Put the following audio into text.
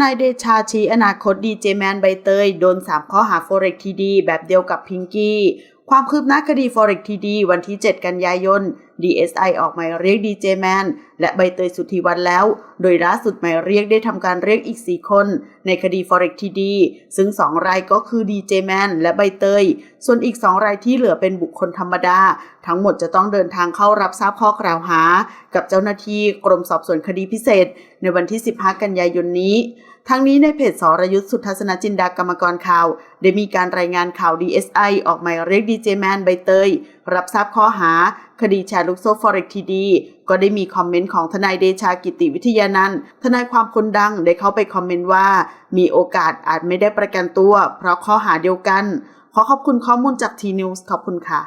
นายเดชาชี้อนาคตดีเจแมนใบเตย โดน 3 ข้อหา Forex TD แบบเดียวกับพิงกี้ ความคืบหน้าคดี Forex TD วันที่ 7 กันยายน DSI ออกหมายเรียกดีเจแมนและใบเตยสุธีวันแล้ว โดยล่าสุดหมายเรียกได้ทำการเรียกอีก 4 คน ในคดี Forex TD ซึ่ง 2 รายก็คือดีเจแมนและใบเตย ส่วนอีก 2 รายที่เหลือเป็นบุคคลธรรมดา ทั้งหมดจะต้องเดินทางเข้ารับทราบข้อกล่าวหา กับเจ้าหน้าที่กรมสอบสวนคดีพิเศษ ในวันที่ 15 กันยายนนี้ทั้งนี้ในเพจสรยุทธสุทัศนจินดากรรมกรข่าว ได้มีการรายงานข่าว DSI ออกหมายเรียกดีเจแมนใบเตยรับทราบข้อหา คดีแชร์ลูกโซ่ฟอริคทีดี ก็ได้มีคอมเมนต์ของทนายเดชากิติวิทยานันท์ทนายความคนดังได้เข้าไปคอมเมนต์ว่า มีโอกาสอาจไม่ได้ประกันตัว เพราะข้อหาเดียวกัน ขอขอบคุณข้อมูลจากทีนิวส์ขอบคุณค่ะ